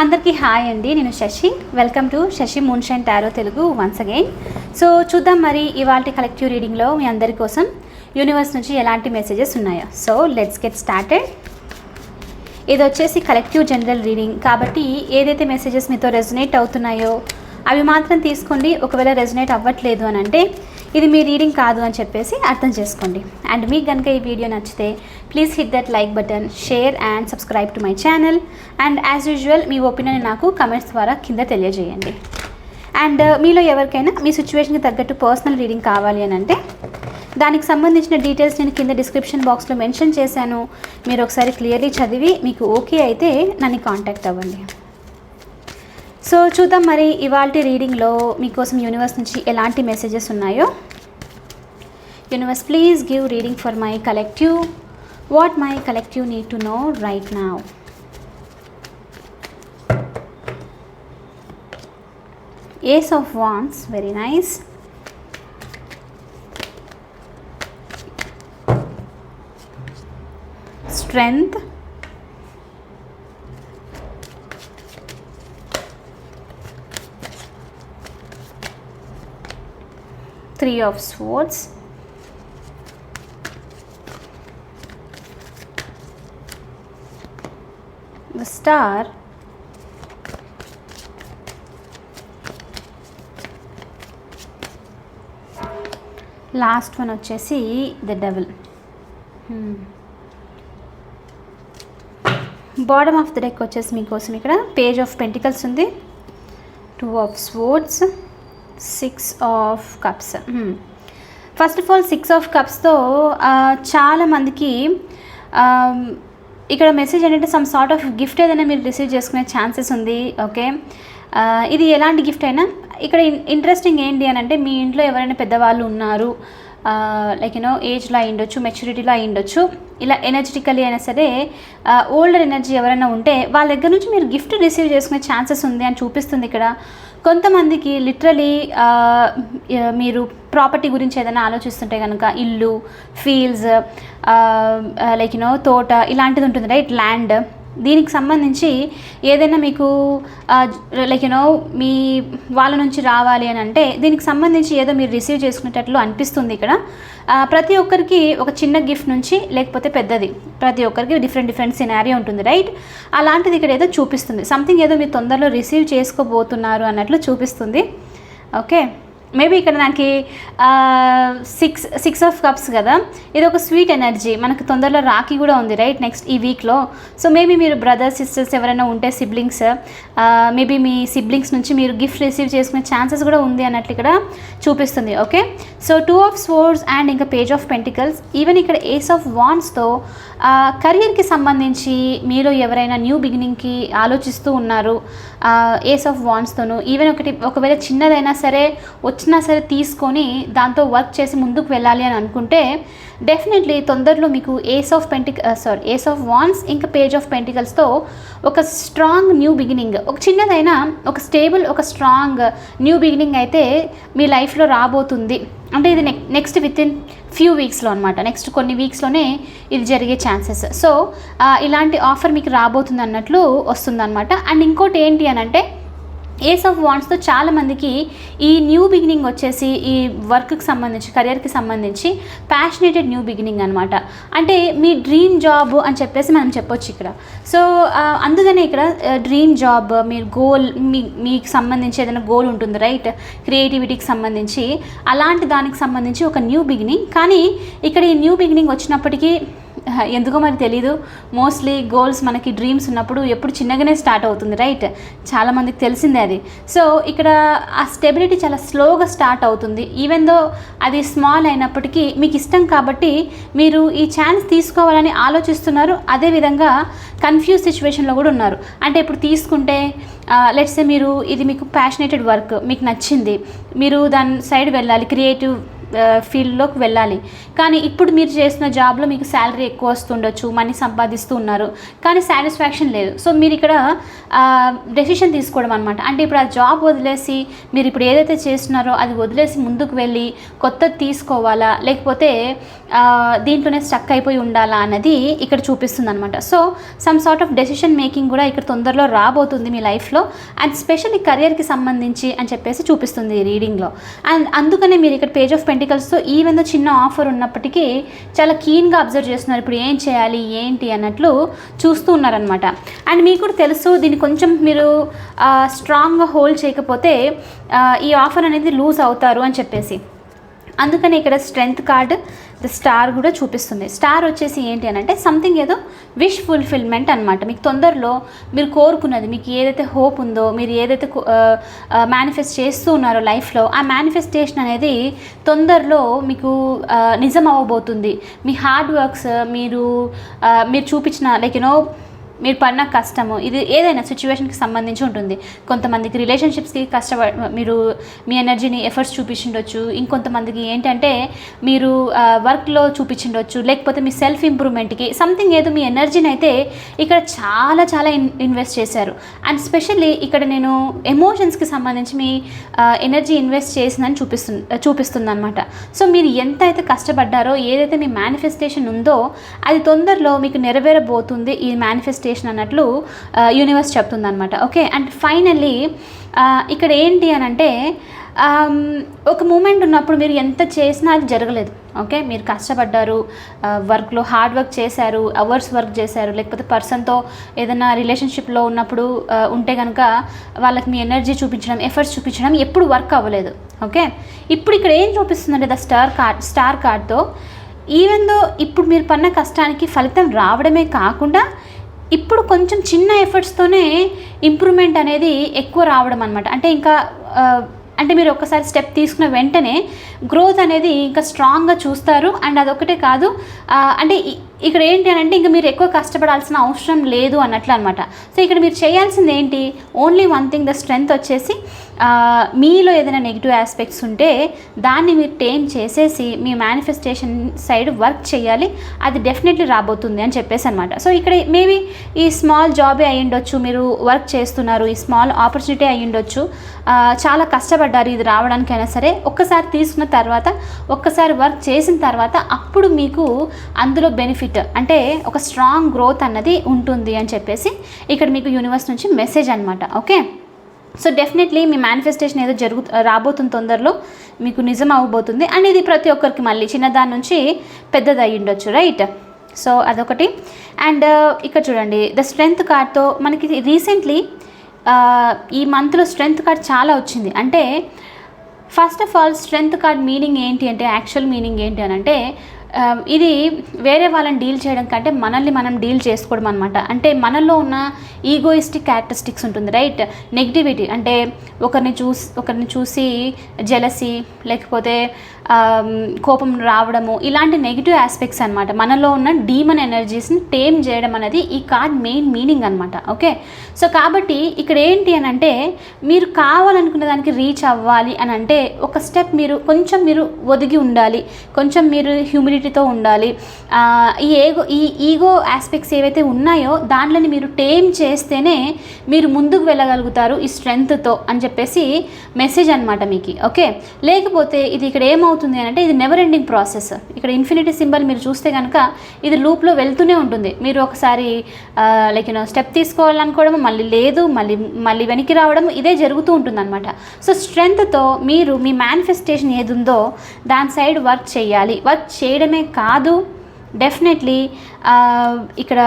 అందరికీ హాయ్ అండి. నేను Sashi. Welcome to Sashi moonshine tarot Telugu once again so చూద్దాం మరి ఇవాళ కలెక్టివ్ రీడింగ్లో మీ అందరి కోసం యూనివర్స్ నుంచి ఎలాంటి మెసేజెస్ ఉన్నాయో. సో లెట్స్ గెట్ స్టార్టెడ్ ఇది వచ్చేసి కలెక్టివ్ జనరల్ రీడింగ్ కాబట్టి ఏదైతే మెసేజెస్ మీతో రెజనేట్ అవుతున్నాయో అవి మాత్రం తీసుకోండి. ఒకవేళ రెజనేట్ అవ్వట్లేదు అని అంటే ఇది మీ రీడింగ్ కాదు అని చెప్పేసి అర్థం చేసుకోండి. అండ్ మీకు కనుక ఈ వీడియో నచ్చితే please hit that like button share and subscribe to my channel and as usual me opinion నాకు కమెంట్స్ ద్వారా కింద తెలియజేయండి. అండ్ uh, మీలో ఎవరికైనా మీ సిచ్యువేషన్కి తగ్గట్టు పర్సనల్ రీడింగ్ కావాలి అని అంటే దానికి సంబంధించిన డీటెయిల్స్ నేను కింద డిస్క్రిప్షన్ బాక్స్లో మెన్షన్ చేశాను. మీరు ఒకసారి క్లియర్లీ చదివి మీకు ఓకే అయితే నన్ను కాంటాక్ట్ అవ్వండి. సో చూద్దాం మరి ఇవాళ రీడింగ్లో మీకోసం యూనివర్స్ నుంచి ఎలాంటి మెసేజెస్ ఉన్నాయో? Universe please give reading for my collective what my collective need to know right now. Ace of Wands, very nice. Strength. Three of Swords. Star. Last one వచ్చేసి the devil. Bottom of the deck వచ్చేసి మీకోసం ఇక్కడ. Page of pentacles ఉంది. Two of swords six of cups. First of all six of కప్స్తో చాలామందికి ఇక్కడ message ఏంటంటే some sort of gift ఏదైనా మీరు రిసీవ్ చేసుకునే ఛాన్సెస్ ఉంది ఓకే ఇది ఎలాంటి గిఫ్ట్ అయినా ఇక్కడ ఇంట్రెస్టింగ్ ఏంటి అని అంటే మీ ఇంట్లో ఎవరైనా పెద్దవాళ్ళు ఉన్నారు లైక్ యూనో ఏజ్లో అయి ఉండొచ్చు మెచ్యూరిటీలో అయి ఉండొచ్చు ఇలా ఎనర్జెటికలీ అయినా సరే ఓల్డర్ ఎనర్జీ ఎవరైనా ఉంటే వాళ్ళ దగ్గర నుంచి మీరు గిఫ్ట్ రిసీవ్ చేసుకునే ఛాన్సెస్ ఉంది అని చూపిస్తుంది ఇక్కడ. కొంతమందికి లిటరలీ మీరు ప్రాపర్టీ గురించి ఏదైనా ఆలోచిస్తుంటే కనుక ఇల్లు ఫీల్డ్స్ లైక్ యూనో తోట ఇలాంటిది ఉంటుంది రైట్? ల్యాండ్. దీనికి సంబంధించి ఏదైనా మీకు లైక్ యూనో మీ వాళ్ళ నుంచి రావాలి అని అంటే దీనికి సంబంధించి ఏదో మీరు రిసీవ్ చేసుకునేటట్లు అనిపిస్తుంది ఇక్కడ. ప్రతి ఒక్కరికి ఒక చిన్న గిఫ్ట్ నుంచి లేకపోతే పెద్దది. ప్రతి ఒక్కరికి డిఫరెంట్ డిఫరెంట్ సినారీ ఉంటుంది రైట్ అలాంటిది ఇక్కడ ఏదో చూపిస్తుంది. సంథింగ్ ఏదో మీరు తొందరలో రిసీవ్ చేసుకోబోతున్నారు అన్నట్లు చూపిస్తుంది. ఓకే మేబీ ఇక్కడ నాకు సిక్స్ సిక్స్ ఆఫ్ కప్స్ కదా? ఇది ఒక స్వీట్ ఎనర్జీ మనకు తొందరలో రాఖీ కూడా ఉంది రైట్ నెక్స్ట్ ఈ వీక్లో సో మేబీ మీరు బ్రదర్స్ సిస్టర్స్ ఎవరైనా ఉంటే సిబ్లింగ్స్ మేబీ మీ సిబ్లింగ్స్ నుంచి మీరు గిఫ్ట్ రిసీవ్ చేసుకునే ఛాన్సెస్ కూడా ఉంది అన్నట్లు ఇక్కడ చూపిస్తుంది okay so two of swords and ఇంకా పేజ్ ఆఫ్ పెంటికల్స్ ఈవెన్ ఇక్కడ ఏస్ ఆఫ్ వాన్స్తో కెరియర్కి సంబంధించి మీరు ఎవరైనా న్యూ బిగినింగ్కి ఆలోచిస్తూ ఉన్నారు ఏస్ ఆఫ్ వాన్స్తోను ఈవెన్ ఒకటి ఒకవేళ చిన్నదైనా సరే వచ్చినా సరే తీసుకొని దాంతో వర్క్ చేసి ముందుకు వెళ్ళాలి అని అనుకుంటే డెఫినెట్లీ తొందరలో మీకు ఏస్ ఆఫ్ పెంటిక సారీ ఏస్ ఆఫ్ వాన్స్ ఇంకా పేజ్ ఆఫ్ పెంటికల్స్తో ఒక స్ట్రాంగ్ న్యూ బిగినింగ్ ఒక చిన్నదైనా ఒక స్టేబుల్ ఒక స్ట్రాంగ్ న్యూ బిగినింగ్ అయితే మీ లైఫ్లో రాబోతుంది. అంటే ఇది నెక్ నెక్స్ట్ విత్ ఇన్ ఫ్యూ వీక్స్లో అనమాట నెక్స్ట్ కొన్ని వీక్స్లోనే ఇది జరిగే ఛాన్సెస్ సో uh, ఇలాంటి ఆఫర్ మీకు రాబోతుంది అన్నట్లు వస్తుందన్నమాట. అండ్ ఇంకోటి ఏంటి అని అంటే ఏస్ ఆఫ్ వాంట్స్తో చాలామందికి ఈ న్యూ బిగినింగ్ వచ్చేసి ఈ వర్క్కి సంబంధించి కెరియర్కి సంబంధించి ప్యాషనేటెడ్ న్యూ బిగినింగ్ అనమాట అంటే మీ డ్రీమ్ జాబ్ అని చెప్పేసి మనం చెప్పొచ్చు ఇక్కడ. సో అందుకనే ఇక్కడ డ్రీమ్ జాబ్ మీరు గోల్ మీ మీకు సంబంధించి ఏదైనా గోల్ ఉంటుంది రైట్ క్రియేటివిటీకి సంబంధించి అలాంటి దానికి సంబంధించి ఒక న్యూ బిగినింగ్ కానీ ఇక్కడ ఈ న్యూ బిగినింగ్ వచ్చినప్పటికీ ఎందుకో మరి తెలీదు. మోస్ట్లీ గోల్స్ మనకి డ్రీమ్స్ ఉన్నప్పుడు ఎప్పుడు చిన్నగానే స్టార్ట్ అవుతుంది రైట్ చాలామందికి తెలిసిందే అది. సో ఇక్కడ ఆ స్టెబిలిటీ చాలా స్లోగా స్టార్ట్ అవుతుంది. ఈవెన్ దో అది స్మాల్ అయినప్పటికీ మీకు ఇష్టం కాబట్టి మీరు ఈ ఛాన్స్ తీసుకోవాలని ఆలోచిస్తున్నారు. అదేవిధంగా కన్ఫ్యూజ్ సిచ్యువేషన్లో కూడా ఉన్నారు. అంటే ఇప్పుడు తీసుకుంటే లెట్సే మీరు ఇది మీకు ప్యాషనేటెడ్ వర్క్ మీకు నచ్చింది. మీరు దాని సైడ్ వెళ్ళాలి క్రియేటివ్ ఫీల్డ్లోకి వెళ్ళాలి. కానీ ఇప్పుడు మీరు చేసిన జాబ్లో మీకు శాలరీ ఎక్కువ వస్తుండొచ్చు మనీ సంపాదిస్తూ ఉన్నారు. కానీ సాటిస్ఫాక్షన్ లేదు. సో మీరు ఇక్కడ డెసిషన్ తీసుకోవడం అనమాట అంటే ఇప్పుడు ఆ జాబ్ వదిలేసి మీరు ఇప్పుడు ఏదైతే చేస్తున్నారో అది వదిలేసి ముందుకు వెళ్ళి కొత్తది తీసుకోవాలా? లేకపోతే దీంట్లోనే స్టక్ అయిపోయి ఉండాలా అన్నది ఇక్కడ చూపిస్తుంది అనమాట so some sort of decision making కూడా ఇక్కడ తొందరలో రాబోతుంది మీ లైఫ్లో. అండ్ స్పెషల్లీ కెరియర్కి సంబంధించి అని చెప్పేసి చూపిస్తుంది రీడింగ్లో. అండ్ అందుకనే మీరు ఇక్కడ పేజ్ ఆఫ్ పెంటికల్స్తో ఈవెన్ చిన్న ఆఫర్ ఉన్నప్పటికీ చాలా కీన్గా అబ్జర్వ్ చేస్తున్నారు. ఇప్పుడు ఏం చేయాలి ఏంటి అన్నట్లు చూస్తూ ఉన్నారనమాట అండ్ మీకు కూడా తెలుసు దీన్ని కొంచెం మీరు స్ట్రాంగ్గా హోల్డ్ చేయకపోతే ఈ ఆఫర్ అనేది లూజ్ అవుతారు అని చెప్పేసి. అందుకని ఇక్కడ స్ట్రెంగ్త్ కార్డ్ స్టార్ కూడా చూపిస్తుంది. స్టార్ వచ్చేసి ఏంటి అని అంటే సంథింగ్ ఏదో విష్ ఫుల్ఫిల్మెంట్ అనమాట మీకు తొందరలో మీరు కోరుకున్నది మీకు ఏదైతే హోప్ ఉందో మీరు ఏదైతే మేనిఫెస్ట్ చేస్తూ ఉన్నారో లైఫ్లో ఆ మేనిఫెస్టేషన్ అనేది తొందరలో మీకు నిజం అవ్వబోతుంది. మీ హార్డ్ వర్క్స్ మీరు మీరు చూపించిన లైక్ యూనో మీరు పడిన కష్టము ఇది ఏదైనా సిచ్యువేషన్కి సంబంధించి ఉంటుంది. కొంతమందికి రిలేషన్షిప్స్కి కష్టపడ మీరు మీ ఎనర్జీని ఎఫర్ట్స్ చూపించుండొచ్చు. ఇంకొంతమందికి ఏంటంటే మీరు వర్క్లో చూపించుండొచ్చు. లేకపోతే మీ సెల్ఫ్ ఇంప్రూవ్మెంట్కి సంథింగ్ ఏదో మీ ఎనర్జీని అయితే ఇక్కడ చాలా చాలా ఇన్ ఇన్వెస్ట్ చేశారు. అండ్ స్పెషల్లీ ఇక్కడ నేను ఎమోషన్స్కి సంబంధించి మీ ఎనర్జీ ఇన్వెస్ట్ చేసిందని చూపిస్తు చూపిస్తుంది అనమాట సో మీరు ఎంత అయితే కష్టపడ్డారో ఏదైతే మీ మేనిఫెస్టేషన్ ఉందో అది తొందరలో మీకు నెరవేరబోతుంది ఈ మేనిఫెస్టేషన్ అన్నట్లు యూనివర్స్ చెప్తుందనమాట ఓకే అండ్ ఫైనల్లీ ఇక్కడ ఏంటి అని అంటే ఒక మూమెంట్ ఉన్నప్పుడు మీరు ఎంత చేసినా అది జరగలేదు. ఓకే మీరు కష్టపడ్డారు వర్క్లో హార్డ్ వర్క్ చేశారు అవర్స్ వర్క్ చేశారు లేకపోతే పర్సన్తో ఏదైనా రిలేషన్షిప్లో ఉన్నప్పుడు ఉంటే కనుక వాళ్ళకి మీ ఎనర్జీ చూపించడం ఎఫర్ట్స్ చూపించడం ఎప్పుడు వర్క్ అవ్వలేదు. ఓకే ఇప్పుడు ఇక్కడ ఏం చూపిస్తుందంటే ద స్టార్ కార్డ్ స్టార్ కార్డ్తో ఈవెన్ దో ఇప్పుడు మీరు పన్న కష్టానికి ఫలితం రావడమే కాకుండా ఇప్పుడు కొంచెం చిన్న ఎఫర్ట్స్తోనే ఇంప్రూవ్మెంట్ అనేది ఎక్కువ రావడం అనమాట అంటే ఇంకా అంటే మీరు ఒక్కసారి స్టెప్ తీసుకున్న వెంటనే గ్రోత్ అనేది ఇంకా స్ట్రాంగ్గా చూస్తారు. అండ్ అదొకటే కాదు అంటే ఇక్కడ ఏంటి అని అంటే ఇంకా మీరు ఎక్కువ కష్టపడాల్సిన అవసరం లేదు అన్నట్లు అనమాట సో ఇక్కడ మీరు చేయాల్సింది ఏంటి? Only one thing the strength వచ్చేసి మీలో ఏదైనా నెగిటివ్ ఆస్పెక్ట్స్ ఉంటే దాన్ని మీరు టేమ్ చేసేసి మీ మేనిఫెస్టేషన్ సైడ్ వర్క్ చేయాలి. అది డెఫినెట్లీ రాబోతుంది అని చెప్పేసి అనమాట సో ఇక్కడ మేబీ ఈ స్మాల్ జాబే అయి ఉండొచ్చు మీరు వర్క్ చేస్తున్నారు ఈ స్మాల్ ఆపర్చునిటీ అయి ఉండొచ్చు. చాలా కష్టపడ్డారు ఇది రావడానికైనా సరే. ఒక్కసారి తీసుకున్న తర్వాత ఒక్కసారి వర్క్ చేసిన తర్వాత అప్పుడు మీకు అందులో బెనిఫిట్ అంటే ఒక స్ట్రాంగ్ గ్రోత్ అన్నది ఉంటుంది అని చెప్పేసి ఇక్కడ మీకు యూనివర్స్ నుంచి మెసేజ్ అనమాట ఓకే? సో డెఫినెట్లీ మీ మేనిఫెస్టేషన్ ఏదో జరుగు రాబోతుంది తొందరలో మీకు నిజం అవ్వబోతుంది. అండ్ ఇది ప్రతి ఒక్కరికి మళ్ళీ చిన్నదాని నుంచి పెద్దది అయ్యి ఉండొచ్చు రైట్ సో అదొకటి. అండ్ ఇక్కడ చూడండి. ద స్ట్రెంగ్త్ కార్డ్తో మనకి రీసెంట్లీ ఈ మంత్లో స్ట్రెంగ్త్ కార్డ్ చాలా వచ్చింది. అంటే first of all strength card meaning ఏంటి అంటే యాక్చువల్ మీనింగ్ ఏంటి అని అంటే ఇది వేరే వాళ్ళని డీల్ చేయడం కంటే మనల్ని మనం డీల్ చేసుకోవడం అనమాట అంటే మనలో ఉన్న ఈగోయిస్టిక్ క్యారెక్టరిస్టిక్స్ ఉంటుంది రైట్ నెగిటివిటీ అంటే ఒకరిని చూసి ఒకరిని చూసి జెలసీ లేకపోతే కోపం రావడము ఇలాంటి నెగిటివ్ ఆస్పెక్ట్స్ అనమాట మనలో ఉన్న డీమన్ ఎనర్జీస్ని టేమ్ చేయడం అనేది ఈ కార్డ్ మెయిన్ మీనింగ్ అనమాట ఓకే సో కాబట్టి ఇక్కడ ఏంటి అని అంటే మీరు కావాలనుకున్న దానికి రీచ్ అవ్వాలి అని అంటే ఒక స్టెప్ మీరు కొంచెం మీరు ఒదిగి ఉండాలి. కొంచెం మీరు మెచ్యూరిటీతో ఉండాలి. ఈ ఏగో ఈ ఈగో ఆస్పెక్ట్స్ ఏవైతే ఉన్నాయో దాంట్లోని మీరు టేమ్ చేస్తేనే మీరు ముందుకు వెళ్ళగలుగుతారు ఈ స్ట్రెంగ్త్తో అని చెప్పేసి మెసేజ్ అనమాట మీకు. ఓకే లేకపోతే ఇది ఇక్కడ ఏమవుతుంది అంటే ఇది నెవర్ ఎండింగ్ ప్రాసెస్ ఇక్కడ ఇన్ఫినిటీ సింబల్ మీరు చూస్తే కనుక ఇది లూప్లో వెళ్తూనే ఉంటుంది. మీరు ఒకసారి లైక్ యూనో స్టెప్ తీసుకోవాలనుకోవడం మళ్ళీ లేదు మళ్ళీ మళ్ళీ వెనక్కి రావడం ఇదే జరుగుతూ ఉంటుంది అనమాట సో స్ట్రెంగ్త్తో మీరు మీ మేనిఫెస్టేషన్ ఏది ఉందో దాని సైడ్ వర్క్ చేయాలి. వర్క్ చేయడం చేయడమే కాదు డెఫినెట్లీ ఇక్కడ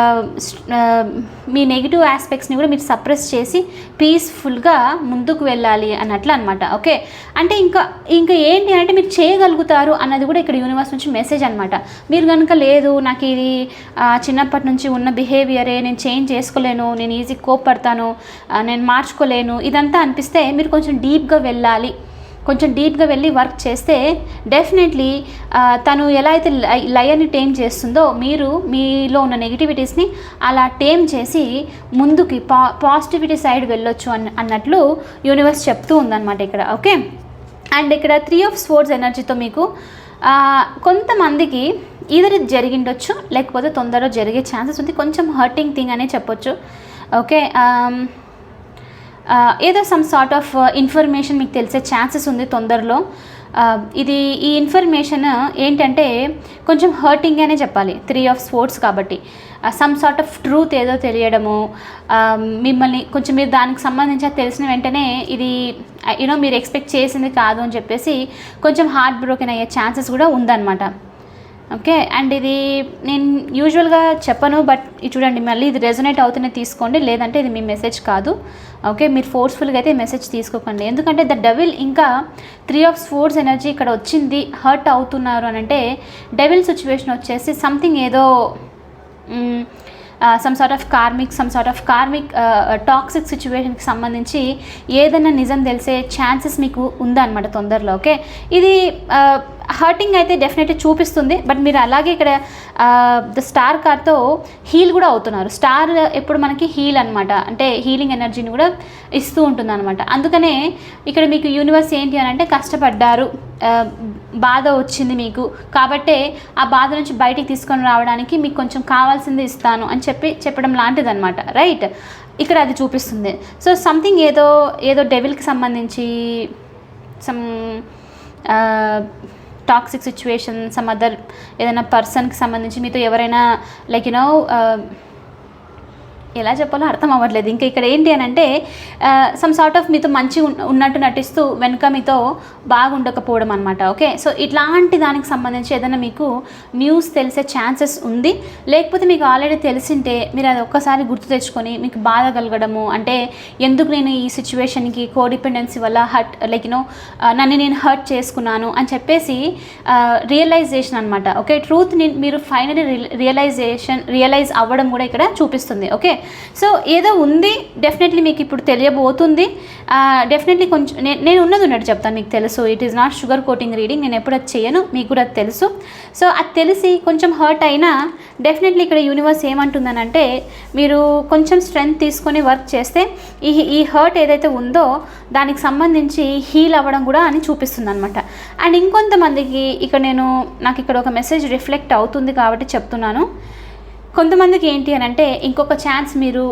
మీ నెగిటివ్ ఆస్పెక్ట్స్ని కూడా మీరు సప్రెస్ చేసి పీస్ఫుల్గా ముందుకు వెళ్ళాలి అన్నట్లు అనమాట ఓకే అంటే ఇంకా ఇంకా ఏంటి అంటే మీరు చేయగలుగుతారు అన్నది కూడా ఇక్కడ యూనివర్స్ నుంచి మెసేజ్ అనమాట మీరు కనుక లేదు నాకు ఇది చిన్నప్పటి నుంచి ఉన్న బిహేవియరే నేను చేంజ్ చేసుకోలేను నేను ఈజీ కోప్పడతాను నేను మార్చుకోలేను ఇదంతా అనిపిస్తే మీరు కొంచెం డీప్గా వెళ్ళాలి. కొంచెం డీప్గా వెళ్ళి వర్క్ చేస్తే డెఫినెట్లీ తను ఎలా అయితే లయ- లయని టేమ్ చేస్తుందో మీరు మీలో ఉన్న నెగిటివిటీస్ని అలా టేమ్ చేసి ముందుకి పా పాజిటివిటీ సైడ్ వెళ్ళొచ్చు అన్న అన్నట్లు యూనివర్స్ చెప్తూ ఉందన్నమాట ఇక్కడ ఓకే? అండ్ ఇక్కడ త్రీ ఆఫ్ స్పోర్ట్స్ ఎనర్జీతో మీకు కొంతమందికి ఈదర్ ఇది జరిగిండొచ్చు లేకపోతే తొందరలో జరిగే ఛాన్సెస్ ఉంది కొంచెం హర్టింగ్ థింగ్ అనే చెప్పొచ్చు ఓకే? ఏదో సమ్ సార్ట్ ఆఫ్ ఇన్ఫర్మేషన్ మీకు తెలిసే ఛాన్సెస్ ఉంది తొందరలో. ఇది ఈ ఇన్ఫర్మేషన్ ఏంటంటే కొంచెం హర్టింగ్ అనే చెప్పాలి. త్రీ ఆఫ్ స్పోర్ట్స్ కాబట్టి. సమ్ సార్ట్ ఆఫ్ ట్రూత్ ఏదో తెలియడము మిమ్మల్ని కొంచెం మీరు దానికి సంబంధించి తెలిసిన వెంటనే ఇది యూనో మీరు ఎక్స్పెక్ట్ చేసింది కాదు అని చెప్పేసి కొంచెం హార్ట్ బ్రోకెన్ అయ్యే ఛాన్సెస్ కూడా ఉందన్నమాట. ఓకే అండ్ ఇది నేను యూజువల్గా చెప్పను బట్ చూడండి మళ్ళీ ఇది రెజొనేట్ అవుతూనే తీసుకోండి లేదంటే ఇది మీ మెసేజ్ కాదు. ఓకే మీరు ఫోర్స్ఫుల్గా అయితే మెసేజ్ తీసుకోకండి. ఎందుకంటే ద డెవిల్ ఇంకా త్రీ ఆఫ్ స్పోర్ట్స్ ఎనర్జీ ఇక్కడ వచ్చింది హర్ట్ అవుతున్నారు అని అంటే డెవిల్ సిచ్యువేషన్ వచ్చేసి సంథింగ్ ఏదో some sort of karmic some sort of karmic toxic సిచ్యువేషన్కి సంబంధించి ఏదైనా నిజం తెలిసే ఛాన్సెస్ మీకు ఉందన్నమాట తొందరలో ఓకే ఇది హర్టింగ్ అయితే డెఫినెట్లీ చూపిస్తుంది. బట్ మీరు అలాగే ఇక్కడ ద స్టార్ కార్తో హీల్ కూడా అవుతున్నారు. స్టార్ ఎప్పుడు మనకి హీల్ అనమాట అంటే హీలింగ్ ఎనర్జీని కూడా ఇస్తూ ఉంటుంది అనమాట అందుకనే ఇక్కడ మీకు యూనివర్స్ ఏంటి అని అంటే కష్టపడ్డారు. బాధ వచ్చింది మీకు. కాబట్టే ఆ బాధ నుంచి బయటికి తీసుకొని రావడానికి మీకు కొంచెం కావాల్సింది ఇస్తాను అని చెప్పి చెప్పడం లాంటిదనమాట రైట్ ఇక్కడ అది చూపిస్తుంది. సో సంథింగ్ ఏదో ఏదో డెవిల్కి సంబంధించి some toxic situation some other ఏదైనా పర్సన్కి సంబంధించి మీతో ఎవరైనా లైక్ యునో uh, ఎలా చెప్పాలో అర్థం అవ్వట్లేదు. ఇంకా ఇక్కడ ఏంటి అని అంటే సమ్ సార్ట్ ఆఫ్ మీతో మంచి ఉన్నట్టు నటిస్తూ వెనుక మీతో బాగుండకపోవడం అనమాట ఓకే? సో ఇట్లాంటి దానికి సంబంధించి ఏదైనా మీకు న్యూస్ తెలిసే ఛాన్సెస్ ఉంది. లేకపోతే మీకు ఆల్రెడీ తెలిసింటే మీరు అది ఒక్కసారి గుర్తు తెచ్చుకొని మీకు బాధ కలగడము అంటే ఎందుకు నేను ఈ సిచ్యువేషన్కి కోడిపెండెన్సీ వల్ల హర్ట్ లైక్ యూనో నన్ను నేను హర్ట్ చేసుకున్నాను అని చెప్పేసి రియలైజేషన్ అనమాట ఓకే? ట్రూత్ని మీరు ఫైనలీ రియలైజేషన్ రియలైజ్ అవ్వడం కూడా ఇక్కడ చూపిస్తుంది ఓకే? సో ఏదో ఉంది డెఫినెట్లీ మీకు ఇప్పుడు తెలియబోతుంది. డెఫినెట్లీ కొంచెం నేను ఉన్నది ఉన్నట్టు చెప్తాను మీకు తెలుసు. It is not sugar coating reading నేను ఎప్పుడు అది చేయను మీకు కూడా అది తెలుసు. సో అది తెలిసి కొంచెం హర్ట్ అయినా డెఫినెట్లీ ఇక్కడ యూనివర్స్ ఏమంటుందనంటే మీరు కొంచెం స్ట్రెంగ్త్ తీసుకొని వర్క్ చేస్తే ఈ ఈ హర్ట్ ఏదైతే ఉందో దానికి సంబంధించి హీల్ అవ్వడం కూడా అని చూపిస్తుంది అనమాట అండ్ ఇంకొంతమందికి ఇక్కడ నేను నాకు ఇక్కడ ఒక మెసేజ్ రిఫ్లెక్ట్ అవుతుంది కాబట్టి చెప్తున్నాను. కొంతమందికి ఏంటి అని అంటే ఇంకొక ఛాన్స్ మీరు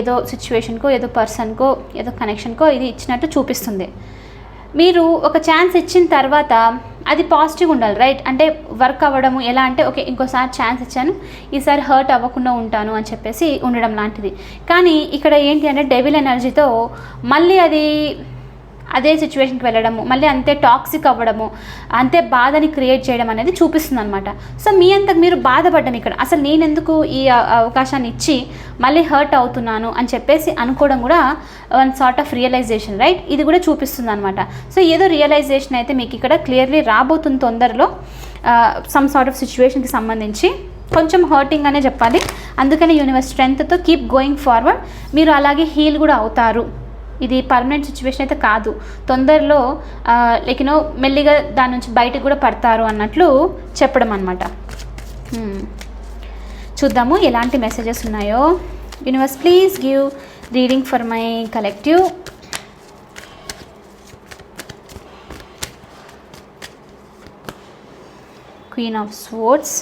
ఏదో సిచ్యువేషన్కో ఏదో పర్సన్కో ఏదో కనెక్షన్కో ఇది ఇచ్చినట్టు చూపిస్తుంది. మీరు ఒక ఛాన్స్ ఇచ్చిన తర్వాత అది పాజిటివ్ ఉండాలి రైట్ అంటే వర్క్ అవ్వడము ఎలా అంటే ఓకే ఇంకోసారి ఛాన్స్ ఇచ్చాను ఈసారి హర్ట్ అవ్వకుండా ఉంటాను అని చెప్పేసి ఉండడం లాంటిది. కానీ ఇక్కడ ఏంటి అంటే డెవిల్ ఎనర్జీతో మళ్ళీ అది అదే సిచ్యువేషన్కి వెళ్ళడము మళ్ళీ అంతే టాక్సిక్ అవ్వడము అంతే బాధని క్రియేట్ చేయడం అనేది చూపిస్తుంది అనమాట సో మీ అంతకు మీరు బాధపడ్డం ఇక్కడ. అసలు నేను ఎందుకు ఈ అవకాశాన్ని ఇచ్చి మళ్ళీ హర్ట్ అవుతున్నాను అని చెప్పేసి అనుకోవడం కూడా one sort of realization right ఇది కూడా చూపిస్తుంది అనమాట సో ఏదో రియలైజేషన్ అయితే మీకు ఇక్కడ క్లియర్లీ రాబోతుంది తొందరలో సమ్ సార్ట్ ఆఫ్ సిచ్యువేషన్కి సంబంధించి కొంచెం హర్టింగ్ అనే చెప్పాలి. అందుకని యూనివర్స్ స్ట్రెంగ్త్తో కీప్ గోయింగ్ ఫార్వర్డ్ మీరు అలాగే హీల్ కూడా అవుతారు. ఇది పర్మనెంట్ సిచ్యువేషన్ అయితే కాదు. తొందరలో లైక్ యూనో మెల్లిగా దాని నుంచి బయటకు కూడా పడతారు అన్నట్లు చెప్పడం అనమాట చూద్దాము ఎలాంటి మెసేజెస్ ఉన్నాయో. Universe please give reading for my collective queen of swords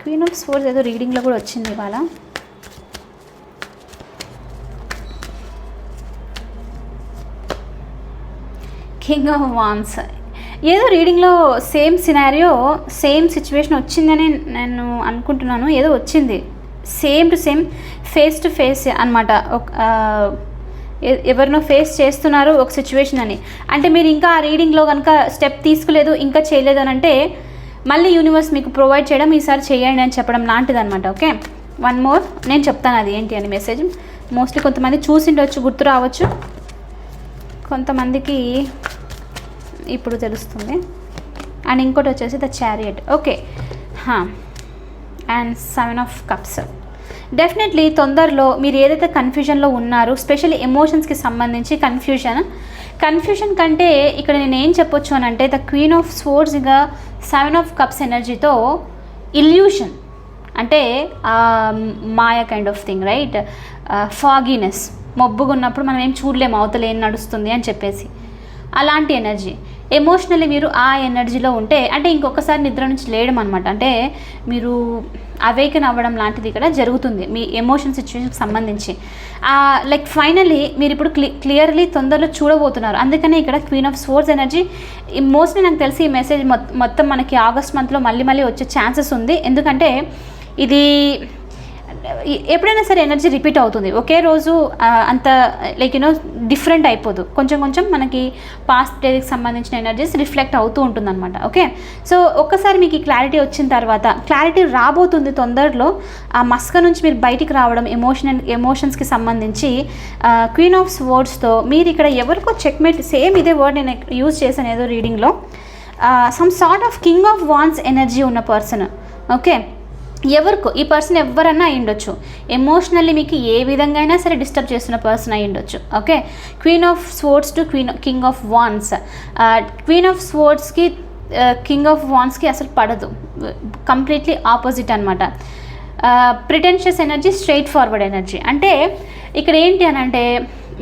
queen of swords ఏదో రీడింగ్లో కూడా వచ్చింది ఇవాళ. కింగ్ ఆఫ్ వాన్స్ ఏదో రీడింగ్లో సేమ్ సినారియో సేమ్ సిచ్యువేషన్ వచ్చిందని నేను అనుకుంటున్నాను. ఏదో వచ్చింది. Same to same face to face అనమాట ఒక ఎవరినో ఫేస్ చేస్తున్నారు ఒక సిచ్యువేషన్ అని. అంటే మీరు ఇంకా ఆ రీడింగ్లో కనుక స్టెప్ తీసుకోలేదు ఇంకా చేయలేదు అని అంటే మళ్ళీ యూనివర్స్ మీకు ప్రొవైడ్ చేయడం ఈసారి చేయండి అని చెప్పడం లాంటిది అనమాట ఓకే? వన్ మోర్ నేను చెప్తాను అది ఏంటి అని మెసేజ్ మోస్ట్లీ కొంతమంది చూసిండొచ్చు గుర్తు రావచ్చు. కొంతమందికి ఇప్పుడు తెలుస్తుంది. అండ్ ఇంకోటి వచ్చేసి the chariot. Okay. And seven of cups. Definitely తొందరలో మీరు ఏదైతే కన్ఫ్యూజన్లో ఉన్నారో స్పెషల్లీ ఎమోషన్స్కి సంబంధించి కన్ఫ్యూజన్. కన్ఫ్యూజన్ కంటే ఇక్కడ నేను ఏం చెప్పొచ్చు అని అంటే ద క్వీన్ ఆఫ్ స్పోర్ట్స్ ఇంకా సెవెన్ ఆఫ్ కప్స్ ఎనర్జీతో ఇల్యూషన్. అంటే మాయా మాయ kind of thing right fogginess. మబ్బుగా ఉన్నప్పుడు మనం ఏం చూడలేము అవతల ఏం నడుస్తుంది అని చెప్పేసి. అలాంటి ఎనర్జీ. ఎమోషనల్లీ మీరు ఆ ఎనర్జీలో ఉంటే అంటే ఇంకొకసారి నిద్ర నుంచి లేయడం అనమాట అంటే మీరు అవేకన్ అవ్వడం లాంటిది ఇక్కడ జరుగుతుంది మీ ఎమోషన్ సిచ్యువేషన్కి సంబంధించి. లైక్ ఫైనలీ మీరు ఇప్పుడు క్లి క్లియర్లీ తొందరలో చూడబోతున్నారు. అందుకనే ఇక్కడ queen of sports energy. Mostly నాకు తెలిసి ఈ మెసేజ్ మొత్తం మనకి ఆగస్ట్ మంత్లో మళ్ళీ మళ్ళీ వచ్చే ఛాన్సెస్ ఉంది. ఎందుకంటే ఇది ఎప్పుడైనా సరే ఎనర్జీ రిపీట్ అవుతుంది. ఒకే రోజు అంత లైక్ యూనో డిఫరెంట్ అయిపోదు. కొంచెం కొంచెం మనకి పాస్ట్ డేకి సంబంధించిన ఎనర్జీస్ రిఫ్లెక్ట్ అవుతూ ఉంటుందన్నమాట. ఓకే? సో ఒక్కసారి మీకు ఈ క్లారిటీ వచ్చిన తర్వాత క్లారిటీ రాబోతుంది తొందరలో ఆ మస్క నుంచి మీరు బయటికి రావడం ఎమోషన్ ఎమోషన్స్కి సంబంధించి క్వీన్ ఆఫ్ వర్డ్స్తో మీరు ఇక్కడ ఎవరికో చెక్మేట్ సేమ్ ఇదే వర్డ్ నేను యూజ్ చేశాను ఏదో రీడింగ్లో. Some sort of king of wands energy ఉన్న పర్సన్. ఓకే? ఎవరికో ఈ పర్సన్ ఎవరన్నా అయి ఉండొచ్చు. ఎమోషనల్లీ మీకు ఏ విధంగా అయినా సరే డిస్టర్బ్ చేస్తున్న పర్సన్ అయి ఉండొచ్చు. Okay queen of swords to queen king of wands queen of స్పోర్ట్స్కి king of వాన్స్కి అసలు పడదు. కంప్లీట్లీ ఆపోజిట్ అనమాట pretentious energy straightforward energy అంటే ఇక్కడ ఏంటి అని అంటే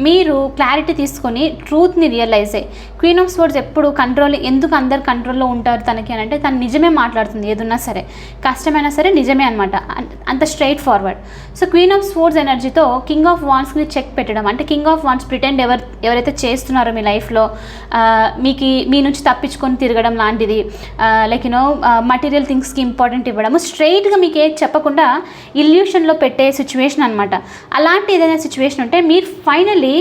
మీరు క్లారిటీ తీసుకొని ట్రూత్ని రియలైజ్ అయ్యి క్వీన్ ఆఫ్ స్పోర్ట్స్ ఎప్పుడు కంట్రోల్ ఎందుకు అందరు కంట్రోల్లో ఉంటారు తనకి అని అంటే తను నిజమే మాట్లాడుతుంది ఏదున్నా సరే. కష్టమైనా సరే నిజమే అనమాట అంత straightforward so queen of swords ఎనర్జీతో కింగ్ ఆఫ్ వాన్స్ని చెక్ పెట్టడం. అంటే కింగ్ ఆఫ్ వాన్స్ ప్రిటెండ్ ఎవరు ఎవరైతే చేస్తున్నారో మీ లైఫ్లో మీకు మీ నుంచి తప్పించుకొని తిరగడం లాంటిది లైక్ యూనో మటీరియల్ థింగ్స్కి ఇంపార్టెంట్ ఇవ్వడము. స్ట్రైట్గా మీకు ఏది చెప్పకుండా ఇల్యూషన్లో పెట్టే సిచ్యువేషన్ అనమాట అలాంటి ఏదైనా సిచ్యువేషన్ ఉంటే మీరు ఫైనల్ ఫైనల్లీ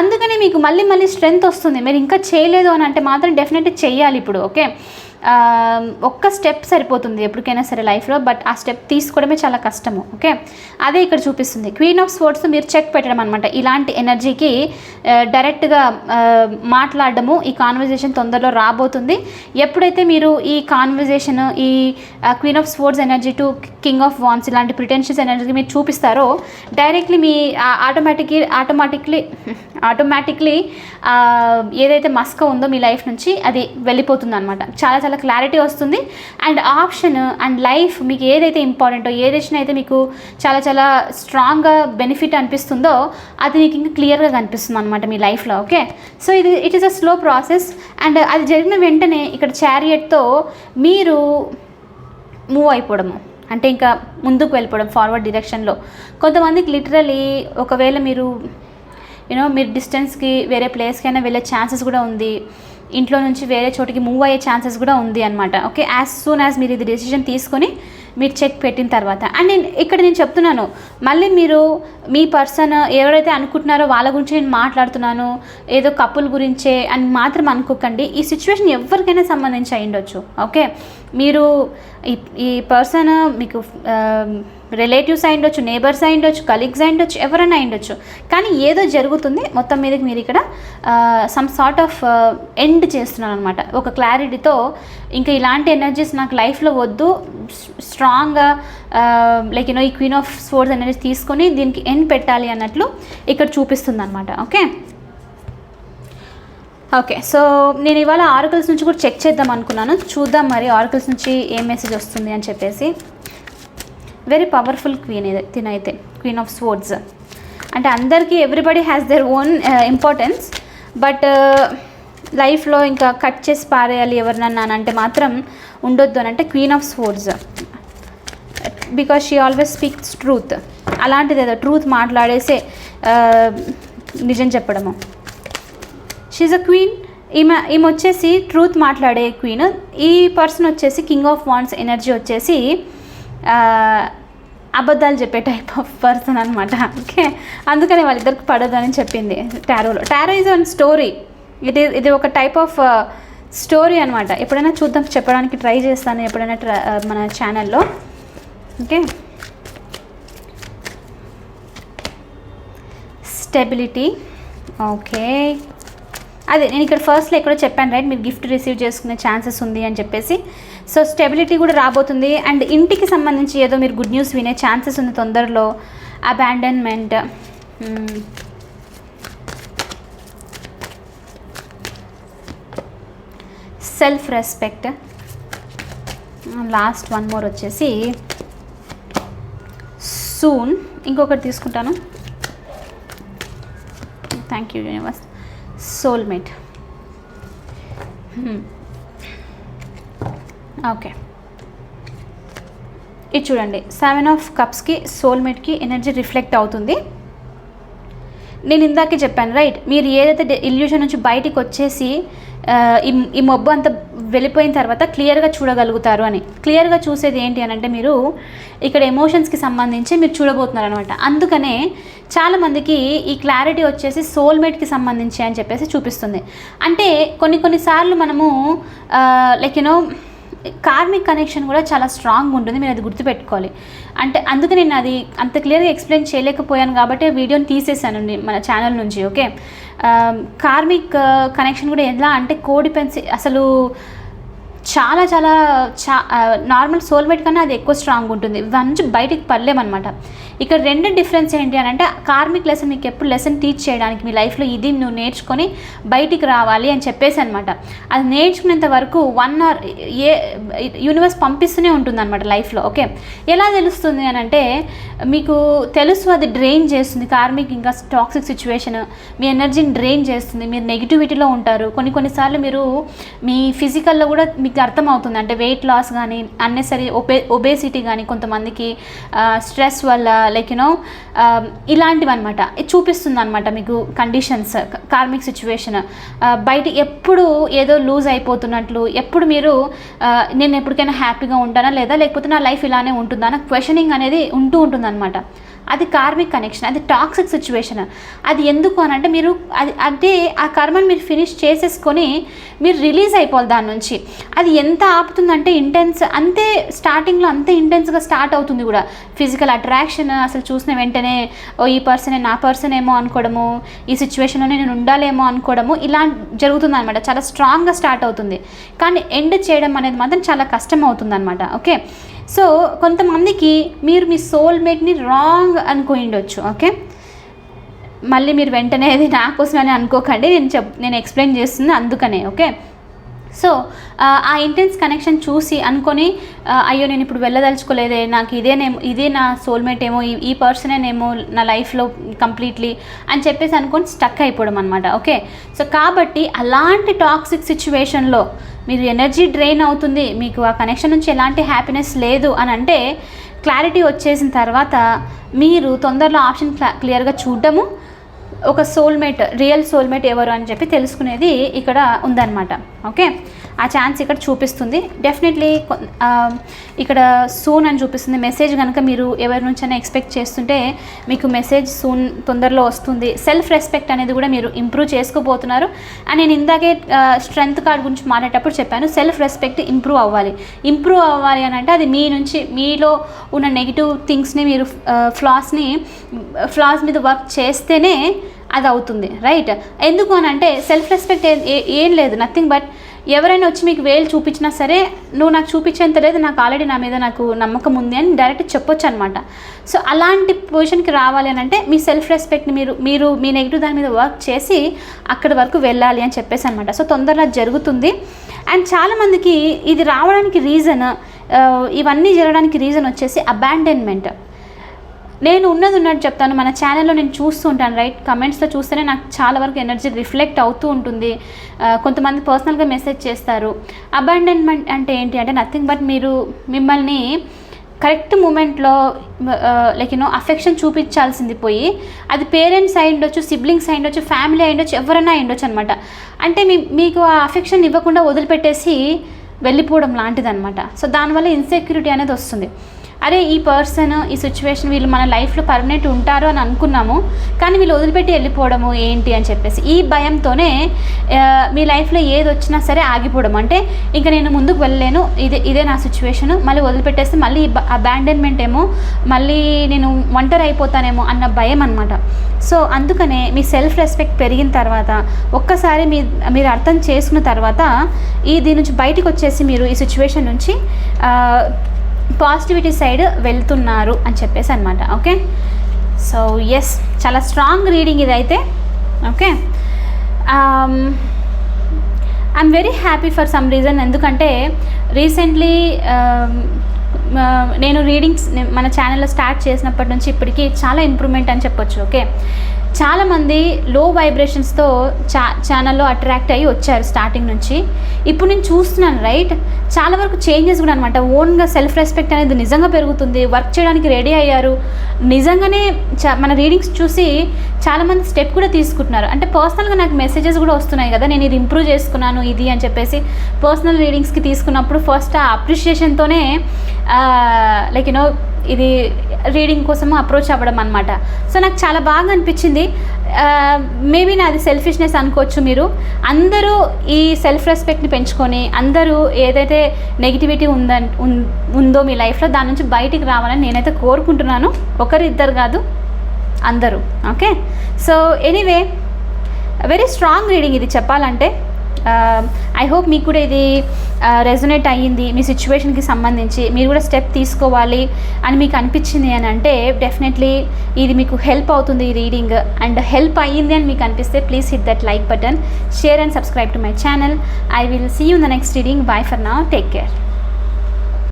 అందుకనే మీకు మళ్ళీ మళ్ళీ స్ట్రెంగ్త్ వస్తుంది. మీరు ఇంకా చేయలేదు అని అంటే మాత్రం డెఫినెట్గా చేయాలి ఇప్పుడు ఓకే ఒక్క స్టెప్ సరిపోతుంది ఎప్పటికైనా సరే లైఫ్లో బట్ ఆ స్టెప్ తీసుకోవడమే చాలా కష్టము ఓకే? అదే ఇక్కడ చూపిస్తుంది. క్వీన్ ఆఫ్ స్పోర్ట్స్ మీరు చెక్ పెట్టడం అనమాట ఇలాంటి ఎనర్జీకి డైరెక్ట్గా మాట్లాడడము ఈ కాన్వర్జేషన్ తొందరలో రాబోతుంది. ఎప్పుడైతే మీరు ఈ కాన్వర్జేషన్ ఈ queen of swords energy to king of wands ఇలాంటి ప్రిటెన్షియస్ ఎనర్జీ మీరు చూపిస్తారో డైరెక్ట్లీ మీ ఆటోమేటిక్లీ ఆటోమేటిక్లీ ఆటోమేటిక్లీ ఏదైతే మస్క ఉందో మీ లైఫ్ నుంచి అది వెళ్ళిపోతుంది అనమాట చాలా చాలా చాలా క్లారిటీ వస్తుంది. అండ్ ఆప్షన్ అండ్ లైఫ్ మీకు ఏదైతే ఇంపార్టెంటో ఏ అయితే మీకు చాలా చాలా స్ట్రాంగ్గా బెనిఫిట్ అనిపిస్తుందో అది మీకు ఇంకా క్లియర్గా కనిపిస్తుంది అనమాట మీ లైఫ్లో ఓకే సో ఇది it is a slow process and అది జరిగిన వెంటనే ఇక్కడ చారియట్తో మీరు మూవ్ అయిపోవడము. అంటే ఇంకా ముందుకు వెళ్ళిపోవడం ఫార్వర్డ్ డిరెక్షన్లో కొంతమందికి లిటరలీ ఒకవేళ మీరు యూనో మీరు డిస్టెన్స్కి వేరే ప్లేస్కి అయినా వెళ్ళే ఛాన్సెస్ కూడా ఉంది. ఇంట్లో నుంచి వేరే చోటికి మూవ్ అయ్యే ఛాన్సెస్ కూడా ఉంది అనమాట ఓకే యాజ్ సూన్ యాజ్ మీరు ఇది డెసిషన్ తీసుకొని మీరు చెక్ పెట్టిన తర్వాత. అండ్ నేను ఇక్కడ నేను చెప్తున్నాను మళ్ళీ మీరు మీ పర్సన్ ఎవరైతే అనుకుంటున్నారో వాళ్ళ గురించి నేను మాట్లాడుతున్నాను ఏదో కపుల్ గురించే అని మాత్రం అనుకోకండి. ఈ సిచ్యువేషన్ ఎవరికైనా సంబంధించి అయ్యుండొచ్చు. ఓకే మీరు ఈ ఈ పర్సన్ మీకు రిలేటివ్స్ అయి ఉండొచ్చు నేబర్స్ అయి ఉండొచ్చు కలీగ్స్ అయి ఉండొచ్చు ఎవరైనా అయి ఉండొచ్చు. కానీ ఏదో జరుగుతుంది మొత్తం మీదకి మీరు ఇక్కడ సమ్ సార్ట్ ఆఫ్ ఎండ్ చేస్తున్నాను అనమాట ఒక క్లారిటీతో ఇంకా ఇలాంటి ఎనర్జీస్ నాకు లైఫ్లో వద్దు స్ట్రాంగ్గా లైక్ యూనో ఈ క్వీన్ ఆఫ్ స్పోర్ట్స్ ఎనర్జీ తీసుకొని దీనికి ఎండ్ పెట్టాలి అన్నట్లు ఇక్కడ చూపిస్తుంది అనమాట ఓకే ఓకే సో నేను ఇవాళ ఆర్కల్స్ నుంచి కూడా చెక్ చేద్దాం అనుకున్నాను. చూద్దాం మరి ఆర్కల్స్ నుంచి ఏం మెసేజ్ వస్తుంది అని చెప్పేసి. వెరీ పవర్ఫుల్ క్వీన్ ఇది తినైతే క్వీన్ ఆఫ్ స్పోర్ట్స్ అంటే అందరికీ everybody has their own importance but లైఫ్లో ఇంకా కట్ చేసి పారేయాలి ఎవరినన్నా అంటే మాత్రం ఉండొద్దు అని అంటే queen of swords because she always speaks truth అలాంటిది ఏదో ట్రూత్ మాట్లాడేసే uh, నిజం చెప్పడము. షీజ్ అ క్వీన్ ఈమె ఈమె వచ్చేసి ట్రూత్ మాట్లాడే క్వీన్ ఈ పర్సన్ వచ్చేసి కింగ్ ఆఫ్ వాన్స్ ఎనర్జీ వచ్చేసి అబద్ధాలు చెప్పే టైప్ ఆఫ్ పర్సన్ అనమాట ఓకే అందుకని వాళ్ళిద్దరికి పడదు అని చెప్పింది టారోలో టారో ఈజ్ అన్ స్టోరీ ఇది ఇది ఒక టైప్ ఆఫ్ స్టోరీ అనమాట ఎప్పుడైనా చూద్దాం చెప్పడానికి ట్రై చేస్తాను ఎప్పుడైనా మన ఛానల్లో ఓకే స్టెబిలిటీ ఓకే అదే నేను ఇక్కడ ఫస్ట్లో ఎక్కడో చెప్పాను రైట్ మీరు గిఫ్ట్ రిసీవ్ చేసుకునే ఛాన్సెస్ ఉంది అని చెప్పేసి. సో స్టెబిలిటీ కూడా రాబోతుంది. అండ్ ఇంటికి సంబంధించి ఏదో మీరు గుడ్ న్యూస్ వినే ఛాన్సెస్ ఉంది తొందరలో. Abandonment self respect last one more వచ్చేసి సూన్ ఇంకొకటి తీసుకుంటాను. Thank you universe soulmate. Okay. ఇది చూడండి. సెవెన్ ఆఫ్ కప్స్కి సోల్మేట్కి ఎనర్జీ రిఫ్లెక్ట్ అవుతుంది. నేను ఇందాకే చెప్పాను రైట్? మీరు ఏదైతే ఇల్యూషన్ నుంచి బయటికి వచ్చేసి ఈ ఈ మబ్బు అంతా వెళ్ళిపోయిన తర్వాత క్లియర్గా చూడగలుగుతారు అని. క్లియర్గా చూసేది ఏంటి అని అంటే మీరు ఇక్కడ ఎమోషన్స్కి సంబంధించి మీరు చూడబోతున్నారు అనమాట అందుకనే చాలామందికి ఈ క్లారిటీ వచ్చేసి సోల్మేట్కి సంబంధించి అని చెప్పేసి చూపిస్తుంది. అంటే కొన్ని కొన్నిసార్లు మనము లైక్ యూనో కార్మిక్ కనెక్షన్ కూడా చాలా స్ట్రాంగ్ ఉంటుంది మీరు అది గుర్తుపెట్టుకోవాలి. అంటే అందుకే నేను అది అంత క్లియర్గా ఎక్స్ప్లెయిన్ చేయలేకపోయాను కాబట్టి వీడియోని తీసేసాను మన ఛానల్ నుంచి ఓకే? కార్మిక్ కనెక్షన్ కూడా ఎలా అంటే కోడిపెన్సి అసలు చాలా చాలా చా నార్మల్ సోల్మేట్ కన్నా అది ఎక్కువ స్ట్రాంగ్ ఉంటుంది. దాని నుంచి బయటికి పడలేమన్నమాట. ఇక్కడ రెండు డిఫరెన్స్ ఏంటి అని అంటే కార్మిక్ లెసన్ మీకు ఎప్పుడు లెసన్ టీచ్ చేయడానికి మీ లైఫ్లో ఇది నువ్వు నేర్చుకొని బయటికి రావాలి అని చెప్పేసి అనమాట అది నేర్చుకునేంత వరకు వన్ అవర్ ఏ యూనివర్స్ పంపిస్తూనే ఉంటుంది అనమాట లైఫ్లో ఓకే ఎలా తెలుస్తుంది అని అంటే మీకు తెలుసు అది డ్రైన్ చేస్తుంది. కార్మిక్ ఇంకా టాక్సిక్ సిచ్యువేషన్ మీ ఎనర్జీని డ్రైన్ చేస్తుంది. మీరు నెగిటివిటీలో ఉంటారు. కొన్ని కొన్నిసార్లు మీరు మీ ఫిజికల్లో కూడా మీకు అర్థమవుతుంది. అంటే వెయిట్ లాస్ కానీ అన్నెసరీ ఒబే ఒబేసిటీ కానీ కొంతమందికి స్ట్రెస్ వల్ల లైక్ యూనో ఇలాంటివి అనమాట చూపిస్తుంది అనమాట మీకు కండిషన్స్ కార్మిక్ సిచ్యువేషన్ బయట ఎప్పుడు ఏదో లూజ్ అయిపోతున్నట్లు ఎప్పుడు మీరు నేను ఎప్పటికైనా హ్యాపీగా ఉంటానా లేదా లేకపోతే నా లైఫ్ ఇలానే ఉంటుందా అన్న క్వశ్చనింగ్ అనేది ఉంటూ ఉంటుందన్నమాట. అది కార్మిక్ కనెక్షన్ అది టాక్సిక్ సిచ్యువేషన్ అది ఎందుకు అని అంటే మీరు అది అంటే ఆ కర్మని మీరు ఫినిష్ చేసేసుకొని మీరు రిలీజ్ అయిపోవాలి దాని నుంచి. అది ఎంత ఆపుతుందంటే ఇంటెన్స్ అంతే స్టార్టింగ్లో అంతే ఇంటెన్స్గా స్టార్ట్ అవుతుంది కూడా. ఫిజికల్ అట్రాక్షన్ అసలు చూసిన వెంటనే ఓ ఈ పర్సనే నా పర్సన్ ఏమో అనుకోవడము ఈ సిచ్యువేషన్లోనే నేను ఉండాలేమో అనుకోవడము ఇలా జరుగుతుంది అనమాట చాలా స్ట్రాంగ్గా స్టార్ట్ అవుతుంది. కానీ ఎండ్ చేయడం అనేది మాత్రం చాలా కష్టం అవుతుంది అనమాట ఓకే? సో కొంతమందికి మీరు మీ సోల్మేట్ని రాంగ్ అనుకుని ఉండొచ్చు ఓకే? మళ్ళీ మీరు వెంటనే అది నా కోసమని అనుకోకండి నేను చెప్ నేను ఎక్స్ప్లెయిన్ చేస్తుంది అందుకనే ఓకే? సో ఆ, ఇంటెన్స్ కనెక్షన్ చూసి అనుకొని అయ్యో నేను ఇప్పుడు వెళ్ళదలుచుకోలేదే నాకు ఇదేనేమో ఇదే నా సోల్మేట్ ఏమో ఈ ఈ పర్సనేనేమో నా లైఫ్లో కంప్లీట్లీ అని చెప్పేసి అనుకొని స్టక్ అయిపోవడం అనమాట ఓకే? సో కాబట్టి అలాంటి టాక్సిక్ సిచ్యువేషన్లో మీరు ఎనర్జీ డ్రైన్ అవుతుంది మీకు ఆ కనెక్షన్ నుంచి ఎలాంటి హ్యాపీనెస్ లేదు అని అంటే క్లారిటీ వచ్చేసిన తర్వాత మీరు తొందరలో ఆప్షన్ క్లా క్లియర్గా చూడడము. ఒక సోల్మేట్ రియల్ సోల్మేట్ ఎవరు అని చెప్పి తెలుసుకునేది ఇక్కడ ఉందన్నమాట. ఓకే ఆ ఛాన్స్ ఇక్కడ చూపిస్తుంది. డెఫినెట్లీ ఇక్కడ సూన్ అని చూపిస్తుంది. మెసేజ్ కనుక మీరు ఎవరి నుంచైనా ఎక్స్పెక్ట్ చేస్తుంటే మీకు మెసేజ్ సూన్ తొందరలో వస్తుంది. సెల్ఫ్ రెస్పెక్ట్ అనేది కూడా మీరు ఇంప్రూవ్ చేసుకోబోతున్నారు. అండ్ నేను ఇందాకే స్ట్రెంగ్త్ కార్డ్ గురించి మాట్లాడేటప్పుడు చెప్పాను. సెల్ఫ్ రెస్పెక్ట్ ఇంప్రూవ్ అవ్వాలి. ఇంప్రూవ్ అవ్వాలి అని అంటే అది మీ నుంచి మీలో ఉన్న నెగిటివ్ థింగ్స్ని మీరు ఫ్లాస్ని ఫ్లాస్ మీద వర్క్ చేస్తేనే అది అవుతుంది. రైట్ ఎందుకు అని అంటే సెల్ఫ్ రెస్పెక్ట్ ఏం లేదు. నథింగ్ బట్ ఎవరైనా వచ్చి మీకు వేలు చూపించినా సరే నువ్వు నాకు చూపించేంత లేదు నాకు ఆల్రెడీ నా మీద నాకు నమ్మకం ఉంది అని డైరెక్ట్ చెప్పొచ్చు అనమాట సో అలాంటి పొజిషన్కి రావాలి అని అంటే మీ సెల్ఫ్ రెస్పెక్ట్ని మీరు మీరు మీ నెగిటివ్ దాని మీద వర్క్ చేసి అక్కడి వరకు వెళ్ళాలి అని చెప్పేసి అనమాట సో తొందరగా జరుగుతుంది. అండ్ చాలామందికి ఇది రావడానికి రీజన్ ఇవన్నీ జరగడానికి రీజన్ వచ్చేసి అబాండన్మెంట్ నేను ఉన్నది ఉన్నట్టు చెప్తాను. మన ఛానల్లో నేను చూస్తూ ఉంటాను రైట్ కమెంట్స్లో చూస్తేనే నాకు చాలా వరకు ఎనర్జీ రిఫ్లెక్ట్ అవుతూ ఉంటుంది. కొంతమంది పర్సనల్గా మెసేజ్ చేస్తారు. అబాండన్మెంట్ అంటే ఏంటి? అంటే నథింగ్ బట్ మీరు మిమ్మల్ని కరెక్ట్ మూమెంట్లో లైక్ యూనో అఫెక్షన్ చూపించాల్సింది పోయి అది పేరెంట్స్ అయి ఉండొచ్చు సిబ్లింగ్స్ అయి ఉండొచ్చు ఫ్యామిలీ అయి ఉండొచ్చు ఎవరైనా అయి ఉండొచ్చు అనమాట అంటే మీ మీకు ఆ అఫెక్షన్ ఇవ్వకుండా వదిలిపెట్టేసి వెళ్ళిపోవడం లాంటిదనమాట సో దానివల్ల ఇన్సెక్యూరిటీ అనేది వస్తుంది. అరే ఈ పర్సన్ ఈ సిచ్యువేషన్ వీళ్ళు మన లైఫ్లో పర్మనెంట్ ఉంటారు అని అనుకున్నాము కానీ వీళ్ళు వదిలిపెట్టి వెళ్ళిపోవడము ఏంటి అని చెప్పేసి ఈ భయంతోనే మీ లైఫ్లో ఏది వచ్చినా సరే ఆగిపోవడం. అంటే ఇంకా నేను ముందుకు వెళ్ళలేను ఇదే ఇదే నా సిచ్యువేషన్ మళ్ళీ వదిలిపెట్టేస్తే మళ్ళీ అబాండన్మెంట్ ఏమో మళ్ళీ నేను ఒంటరి అయిపోతానేమో అన్న భయం అనమాట సో అందుకనే మీ సెల్ఫ్ రెస్పెక్ట్ పెరిగిన తర్వాత ఒక్కసారి మీ మీరు అర్థం చేసుకున్న తర్వాత ఈ దీని నుంచి బయటకు వచ్చేసి మీరు ఈ సిచ్యువేషన్ నుంచి పాజిటివిటీ సైడ్ వెళ్తున్నారు అని చెప్పేసి అనమాట ఓకే సో ఎస్ చాలా స్ట్రాంగ్ రీడింగ్ ఇదైతే okay I'm very happy for some reason ఎందుకంటే రీసెంట్లీ um, uh, నేను రీడింగ్స్ మన ఛానల్లో స్టార్ట్ చేసినప్పటి నుంచి ఇప్పటికీ చాలా ఇంప్రూవ్మెంట్ అని చెప్పొచ్చు ఓకే చాలామంది లో వైబ్రేషన్స్తో చా ఛానల్లో అట్రాక్ట్ అయ్యి వచ్చారు స్టార్టింగ్ నుంచి. ఇప్పుడు నేను చూస్తున్నాను రైట్ చాలా వరకు చేంజెస్ కూడా అనమాట ఓన్గా సెల్ఫ్ రెస్పెక్ట్ అనేది నిజంగా పెరుగుతుంది. వర్క్ చేయడానికి రెడీ అయ్యారు. నిజంగానే చా మన రీడింగ్స్ చూసి చాలామంది స్టెప్ కూడా తీసుకుంటున్నారు. అంటే పర్సనల్గా నాకు మెసేజెస్ కూడా వస్తున్నాయి కదా నేను ఇది ఇంప్రూవ్ చేసుకున్నాను ఇది అని చెప్పేసి పర్సనల్ రీడింగ్స్కి తీసుకున్నప్పుడు ఫస్ట్ ఆ అప్రిషియేషన్తోనే లైక్ యూనో ఇది రీడింగ్ కోసము అప్రోచ్ అవ్వడం అనమాట సో నాకు చాలా బాగా అనిపించింది. మేబీ నాది సెల్ఫిష్నెస్ అనుకోవచ్చు మీరు. అందరూ ఈ సెల్ఫ్ రెస్పెక్ట్ని పెంచుకొని అందరూ ఏదైతే నెగిటివిటీ ఉందని ఉందో మీ లైఫ్లో దాని నుంచి బయటికి రావాలని నేనైతే కోరుకుంటున్నాను. ఒకరిద్దరు కాదు అందరూ. Okay so anyway very strong reading ఇది చెప్పాలంటే. Um, ఐ హోప్ మీకు కూడా ఇది uh, రెజొనేట్ అయ్యింది మీ సిచ్యువేషన్కి సంబంధించి. మీరు కూడా స్టెప్ తీసుకోవాలి అని మీకు అనిపించింది అని అంటే డెఫినెట్లీ ఇది మీకు హెల్ప్ అవుతుంది ఈ రీడింగ్ అండ్ హెల్ప్ అయ్యింది అని మీకు అనిపిస్తే please hit that like button share and subscribe to my channel I will see you the next reading bye for నా టేక్ కేర్